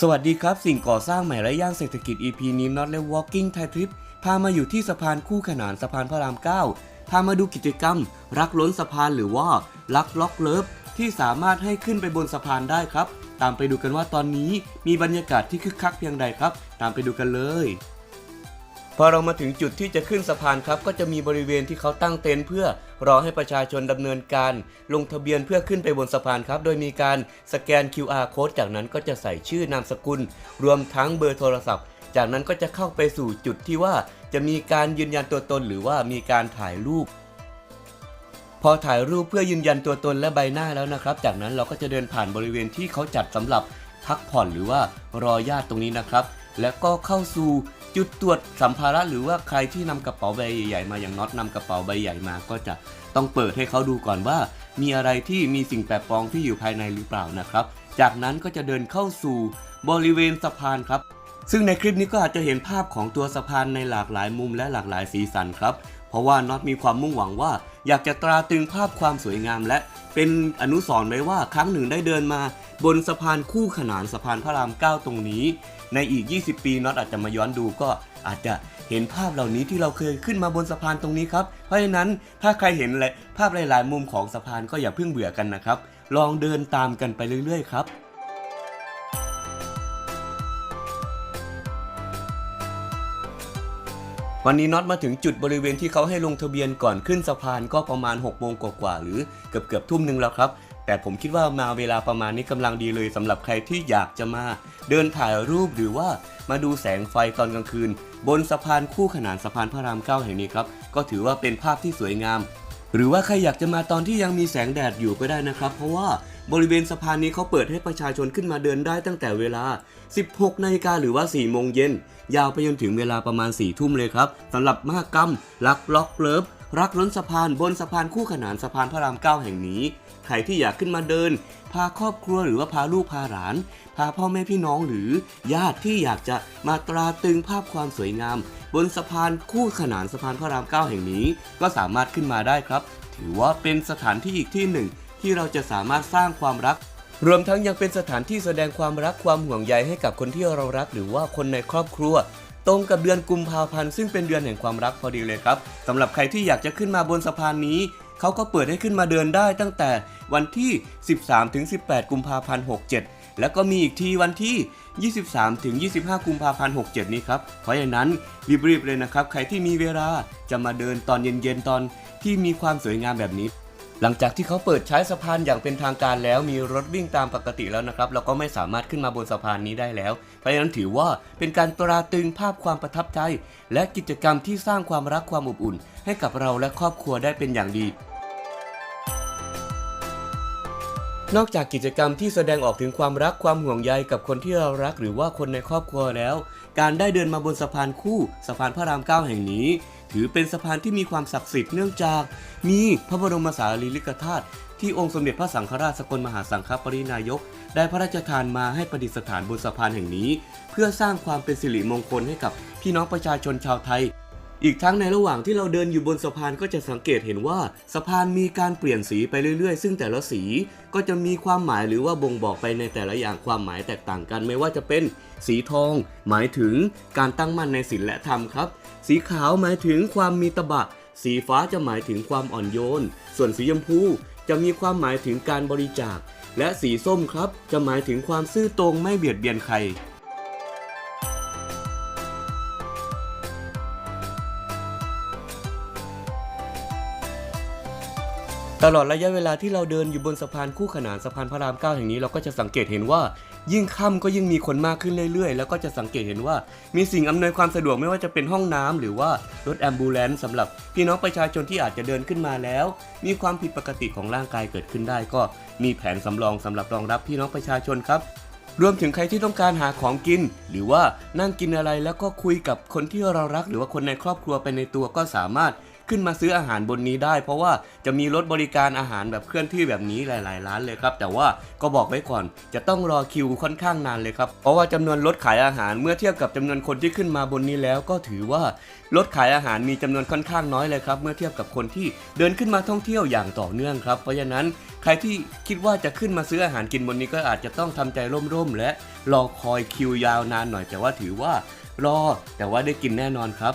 สวัสดีครับ สิ่งก่อสร้างใหม่และย่างเศรษฐกิจ EP นี้ Not และ Walking Thai Trip พามาอยู่ที่สะพานคู่ขนานสะพานพระราม 9 พามาดูกิจกรรม รักล้นสะพานหรือว่ารักล็อกเลิฟที่สามารถให้ขึ้นไปบนสะพานได้ครับ ตามไปดูกันว่าตอนนี้มีบรรยากาศที่คึกคักเพียงใดครับ ตามไปดูกันเลย พอเรามาถึงจุดที่จะขึ้นสะพานครับ ก็จะมีบริเวณที่เขาตั้งเต็นท์เพื่อรอให้ประชาชนดำเนินการ ลงทะเบียนเพื่อขึ้นไปบนสะพานครับ โดยมีการสแกน QR code จากนั้นก็จะใส่ชื่อนามสกุล รวมทั้งเบอร์โทรศัพท์ จากนั้นก็จะเข้าไปสู่จุดที่ว่าจะมีการยืนยันตัวตนหรือว่ามีการถ่ายรูปพอถ่ายรูปเพื่อยืนยันตัวตนและใบหน้าแล้วนะครับ จากนั้นเราก็จะเดินผ่านบริเวณที่เขาจัดสำหรับพักผ่อนหรือว่ารอญาติตรงนี้นะครับ แล้วก็เข้าสู่จุดตรวจสัมภาระหรือว่าใครที่นำกระเป๋าใบใหญ่ๆมาอย่างน็อตนำกระเป๋าใบใหญ่มาก็จะต้องเปิดให้เขาดูก่อนว่า มีอะไรที่มีสิ่งแปลกปลอมที่อยู่ภายในหรือเปล่านะครับ จากนั้นก็จะเดินเข้าสู่บริเวณสะพานครับ ซึ่งในคลิปนี้ก็อาจจะเห็นภาพของตัวสะพานในหลากหลายมุมและหลากหลายสีสันครับ ราะว่าน็อตมีความมุ่งหวังว่า อยากจะตราตรึงภาพความสวยงาม และเป็นอนุสรณ์ไว้ว่าครั้งหนึ่งได้เดินมา บนสะพานคู่ขนานสะพานพระราม 9 ตรงนี้ ในอีก 20 ปีน็อตอาจจะมาย้อนดูก็อาจจะเห็นภาพเหล่านี้ที่เราเคยขึ้นมาบนสะพานตรงนี้ครับ เพราะฉะนั้นถ้าใครเห็นแลภาพหลายๆมุมของสะพานก็อย่าเพิ่งเบื่อกันนะครับ ลองเดินตามกันไปเรื่อยๆครับ วันนี้น็อตมาถึงจุดบริเวณที่เขาให้ลงทะเบียนก่อนขึ้นสะพานก็ประมาณ6โมงกว่าๆหรือเกือบเกือบทุ่มหนึ่งแล้วครับ แต่ผมคิดว่ามาเวลาประมาณนี้กำลังดีเลยสำหรับใครที่อยากจะมา เดินถ่ายรูปหรือว่ามาดูแสงไฟตอนกลางคืน บนสะพานคู่ขนานสะพานพระรามเก้าแห่งนี้ครับก็ถือว่าเป็นภาพที่สวยงาม หรือว่าใครอยากจะมาตอนที่ยังมีแสงแดดอยู่ก็ได้นะครับ เพราะว่า บริเวณสะพานนี้เขาเปิดให้ประชาชนขึ้นมาเดินได้ตั้งแต่เวลา 16 นาฬิกาหรือว่า 4 โมงเย็น ยาวไปจนถึงเวลาประมาณ 4 ทุ่มเลยครับสำหรับมหกรรมรักล็อกเลิฟรักล้นสะพานบนสะพานคู่ขนานสะพานพระราม 9 แห่งนี้ ใครที่อยากขึ้นมาเดิน พาครอบครัวหรือว่าพาลูกพาหลาน พาพ่อแม่พี่น้องหรือญาติที่อยากจะมาตราตรึงภาพความสวยงาม บนสะพานคู่ขนานสะพานพระราม 9 แห่งนี้ ก็สามารถขึ้นมาได้ครับ ถือว่าเป็นสถานที่อีกที่หนึ่ง ที่เราจะสามารถสร้างความรัก รวมทั้งยังเป็นสถานที่แสดงความรักความห่วงใยให้กับคนที่เรารัก หรือว่าคนในครอบครัว ตรงกับเดือนกุมภาพันธ์ซึ่งเป็นเดือนแห่งความรักพอดีเลยครับสำหรับใครที่อยากจะขึ้นมาบนสะพานนี้เขาก็เปิดให้ขึ้นมาเดินได้ตั้งแต่วันที่ 13ถึง18 กุมภาพันธ์ 67 แล้วก็มีอีกทีวันที่ 23ถึง25 กุมภาพันธ์ 67 นี้ครับ เพราะฉะนั้นรีบๆเลยนะครับ ใครที่มีเวลาจะมาเดินตอนเย็นๆ ตอนที่มีความสวยงามแบบนี้ หลังจากที่เขาเปิดใช้สะพานอย่างเป็นทางการแล้ว มีรถวิ่งตามปกติแล้วนะครับเราก็ไม่สามารถขึ้นมาบนสะพานนี้ได้แล้ว เพราะฉะนั้นถือว่าเป็นการตราตรึงภาพความประทับใจ และกิจกรรมที่สร้างความรักความอบอุ่น ให้กับเราและครอบครัวได้เป็นอย่างดีนอกจากกิจกรรมที่แสดงออกถึงความรักความห่วงใยกับคนที่เรารักหรือว่าคนในครอบครัวแล้ว การได้เดินมาบนสะพานคู่สะพานพระรามเก้าแห่งนี้ ถือเป็นสะพานที่มีความศักดิ์สิทธิ์เนื่องจาก มีพระบรมสารีริกธาตุที่องค์สมเด็จพระสังฆราชสกลมหาสังฆปรินายก ได้พระราชทานมาให้ประดิษฐานบนสะพานแห่งนี้ เพื่อสร้างความเป็นสิริมงคลให้กับพี่น้องประชาชนชาวไทย อีกทั้งในระหว่างที่เราเดินอยู่บนสะพานก็จะสังเกตเห็นว่าสะพานมีการเปลี่ยนสีไปเรื่อยๆ ซึ่งแต่ละสีก็จะมีความหมายหรือว่าบ่งบอกไปในแต่ละอย่างความหมายแตกต่างกัน ไม่ว่าจะเป็นสีทอง หมายถึงการตั้งมั่นในศีลและธรรมครับ สีขาวหมายถึงความมีตบะ สีฟ้าจะหมายถึงความอ่อนโยน ส่วนสีชมพูจะมีความหมายถึงการบริจาค และสีส้มครับ จะหมายถึงความซื่อตรงไม่เบียดเบียนใคร ตลอดระยะเวลาที่เราเดินอยู่บนสะพานคู่ขนานสะพานพระรามเก้าแห่งนี้เราก็จะสังเกตเห็นว่า ยิ่งค่ำก็ยิ่งมีคนมากขึ้นเรื่อยๆ แล้วก็จะสังเกตเห็นว่า มีสิ่งอำนวยความสะดวกไม่ว่าจะเป็นห้องน้ำหรือว่ารถแอมบูเลนซ์สำหรับพี่น้องประชาชนที่อาจจะเดินขึ้นมาแล้ว มีความผิดปกติของร่างกายเกิดขึ้นได้ ก็มีแผนสำรองสำหรับรองรับพี่น้องประชาชนครับรวมถึงใครที่ต้องการหาของกิน หรือว่านั่งกินอะไรแล้วก็คุยกับคนที่เรารัก หรือว่าคนในครอบครัวไปในตัวก็สามารถ ขึ้นมาซื้ออาหารบนนี้ได้ เพราะว่าจะมีรถบริการอาหารแบบเคลื่อนที่แบบนี้หลาย ๆ ร้านเลยครับ แต่ว่าก็บอกไว้ก่อน จะต้องรอคิวค่อนข้างนานเลยครับ เพราะว่าจำนวนรถขายอาหารเมื่อเทียบกับจำนวนคนที่ขึ้นมาบนนี้แล้ว ก็ถือว่ารถขายอาหารมีจำนวนค่อนข้างน้อยเลยครับ เมื่อเทียบกับคนที่เดินขึ้นมาท่องเที่ยวอย่างต่อเนื่องครับ เพราะฉะนั้นใครที่คิดว่าจะขึ้นมาซื้ออาหารกินบนนี้ก็อาจจะต้องทำใจร่ม ๆ และรอคอยคิวยาวนานหน่อย แต่ว่าถือว่ารอแต่ว่าได้กินแน่นอนครับ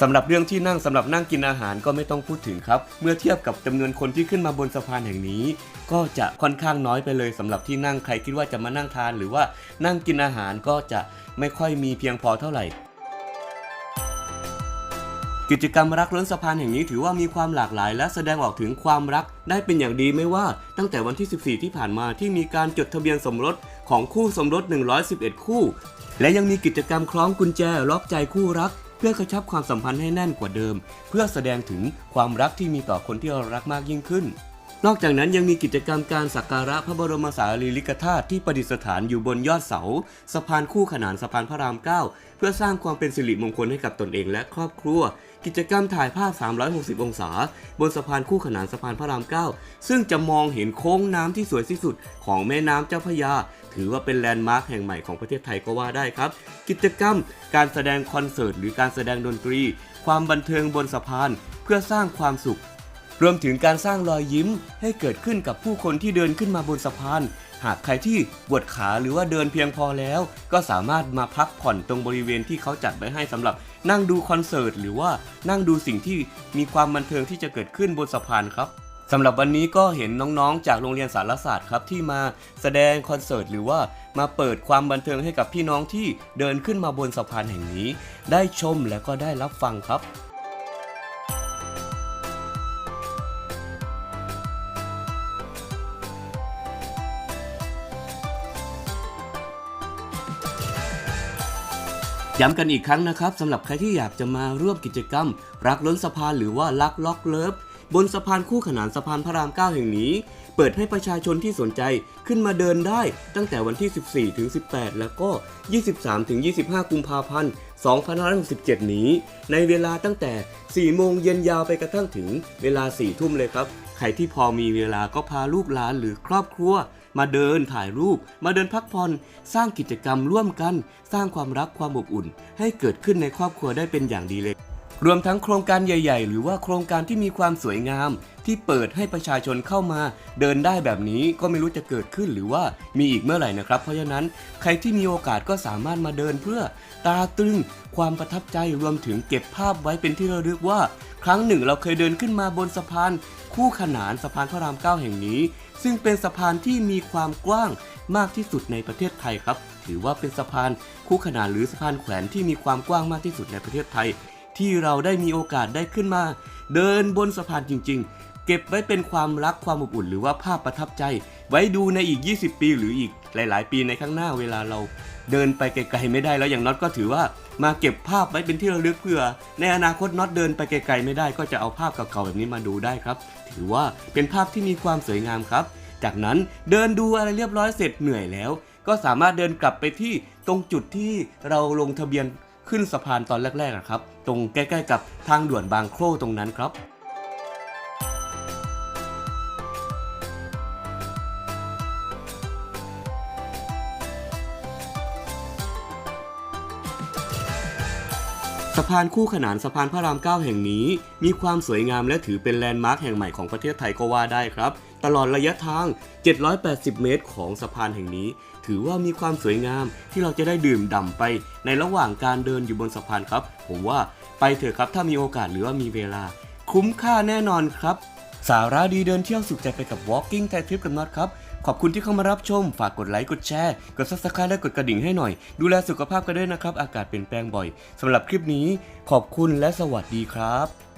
สำหรับเรื่องที่นั่งสำหรับนั่งกินอาหารก็ไม่ต้องพูดถึงครับ เมื่อเทียบกับจำนวนคนที่ขึ้นมาบนสะพานแห่งนี้ ก็จะค่อนข้างน้อยไปเลยสำหรับที่นั่งใครคิดว่าจะมานั่งทาน หรือว่านั่งกินอาหารก็จะไม่ค่อยมีเพียงพอเท่าไหร่กิจกรรมรักล้นสะพานแห่งนี้ถือว่ามีความหลากหลาย และแสดงออกถึงความรักได้เป็นอย่างดีไม่ว่าตั้งแต่วันที่ 14 ที่ผ่านมาที่มีการจดทะเบียนสมรสของคู่สมรส 111 คู่ และยังมีกิจกรรมคล้องกุญแจล็อกใจคู่รัก พื่อกระชับความสัมพันธ์ให้แน่นกว่าเดิม เพื่อแสดงถึงความรักที่มีต่อคนที่เรารักมากยิ่งขึ้น นอกจากนั้นยังมีกิจกรรมการสักการะพระบรมสารีริกธาตุที่ประดิษฐานอยู่บนยอดเสาสะพานคู่ขนานสะพานพระราม 9 เพื่อสร้างความเป็นสิริมงคลให้กับตนเองและครอบครัว กิจกรรมถ่ายภาพ 360 องศา บนสะพานคู่ขนานสะพานพระราม 9 ซึ่งจะมองเห็นโค้งน้ำที่สวยที่สุดของแม่น้ำเจ้าพระยา ถือว่าเป็นแลนด์มาร์คแห่งใหม่ของประเทศไทยก็ว่าได้ครับ กิจกรรม การแสดงคอนเสิร์ตหรือการแสดงดนตรี ความบันเทิงบนสะพานเพื่อสร้างความสุข รวมถึงการสร้างรอยยิ้มให้เกิดขึ้นกับผู้คนที่เดินขึ้นมาบนสะพาน หากใครที่ปวดขาหรือว่าเดินเพียงพอแล้ว ก็สามารถมาพักผ่อนตรงบริเวณที่เขาจัดไว้ให้สำหรับนั่งดูคอนเสิร์ตหรือว่านั่งดูสิ่งที่มีความบันเทิงที่จะเกิดขึ้นบนสะพานครับ สำหรับวันนี้ก็เห็นน้องๆ จากโรงเรียนสารศาสตร์ครับที่มาแสดงคอนเสิร์ตหรือว่ามาเปิดความบันเทิงให้กับพี่น้องที่เดินขึ้นมาบนสะพานแห่งนี้ ได้ชมและก็ได้รับฟังครับ ย้ำกันอีกครั้งนะครับสำหรับใครที่อยากจะมาร่วมกิจกรรม รักล้นสะพานหรือว่ารักล็อกเลิฟบนสะพานคู่ขนานสะพานพระราม 9 แห่งนี้ เปิดให้ประชาชนที่สนใจขึ้นมาเดินได้ตั้งแต่วันที่ 14 ถึง 18 แล้วก็ 23 ถึง 25 กุมภาพันธ์ 2567 นี้ ในเวลาตั้งแต่ 4 โมงเย็นยาวไปกระทั่งถึงเวลา 4 ทุ่มเลยครับ ใครที่พอมีเวลาก็พาลูกหลานหรือครอบครัว มาเดินถ่ายรูป มาเดินพักผ่อนสร้างกิจกรรมร่วมกัน สร้างความรักความอบอุ่น ให้เกิดขึ้นในครอบครัวได้เป็นอย่างดีเลยรวมทั้งโครงการใหญ่ๆ หรือว่าโครงการที่มีความสวยงาม ที่เปิดให้ประชาชนเข้ามา เดินได้แบบนี้ก็ไม่รู้จะเกิดขึ้นหรือว่ามีอีกเมื่อไหร่นะครับ เพราะฉะนั้นใครที่มีโอกาสก็สามารถมาเดินเพื่อตาตึง ความประทับใจรวมถึงเก็บภาพไว้เป็นที่ระลึกว่า ครั้งหนึ่งเราเคยเดินขึ้นมาบนสะพาน คู่ขนานสะพานพระราม9แห่งนี้ ซึ่งเป็นสะพานที่มีความกว้างมากที่สุดในประเทศไทยครับ ถือว่าเป็นสะพานคู่ขนานหรือสะพานแขวนที่มีความกว้างมากที่สุดในประเทศไทย ที่เราได้มีโอกาสได้ขึ้นมา เดินบนสะพานจริง ๆ เก็บไว้เป็นความรักความอบอุ่น หรือว่าภาพประทับใจ ไว้ดูในอีก 20 ปี หรืออีกหลาย ๆ ปีในข้างหน้าเวลาเรา เดินไปไกลๆไม่ได้แล้วอย่างน็อตก็ถือว่ามาเก็บภาพไว้เป็นที่ระลึกเพื่อ ในอนาคตน็อตเดินไปไกลๆไม่ได้ ก็จะเอาภาพเก่าๆแบบนี้มาดูได้ครับ ถือว่าเป็นภาพที่มีความสวยงามครับ จากนั้นเดินดูอะไรเรียบร้อยเสร็จเหนื่อยแล้ว ก็สามารถเดินกลับไปที่ตรงจุดที่เราลงทะเบียนขึ้นสะพานตอนแรกๆอะครับ ตรงใกล้ ๆ กับทางด่วนบางโคร่ตรงนั้นครับ สะพานคู่ขนานสะพานพระราม 9 แห่งนี้ มีความสวยงามและถือเป็นแลนด์มาร์คแห่งใหม่ของประเทศไทยก็ว่าได้ครับ ตลอดระยะทาง 780 เมตรของสะพานแห่งนี้ ถือว่ามีความสวยงามที่เราจะได้ดื่มด่ำไป ในระหว่างการเดินอยู่บนสะพานครับ ผมว่าไปเถอะครับถ้ามีโอกาสหรือว่ามีเวลา คุ้มค่าแน่นอนครับ สาระดีเดินเที่ยวสุขใจไปกับ Walking ไททริปกับน็อตครับ ขอบคุณที่เข้ามารับชม ฝากกดไลค์ กดแชร์ กด subscribe และกดกระดิ่งให้หน่อย ดูแลสุขภาพกันด้วยนะครับ อากาศเปลี่ยนแปลงบ่อยสำหรับคลิปนี้ ขอบคุณและสวัสดีครับ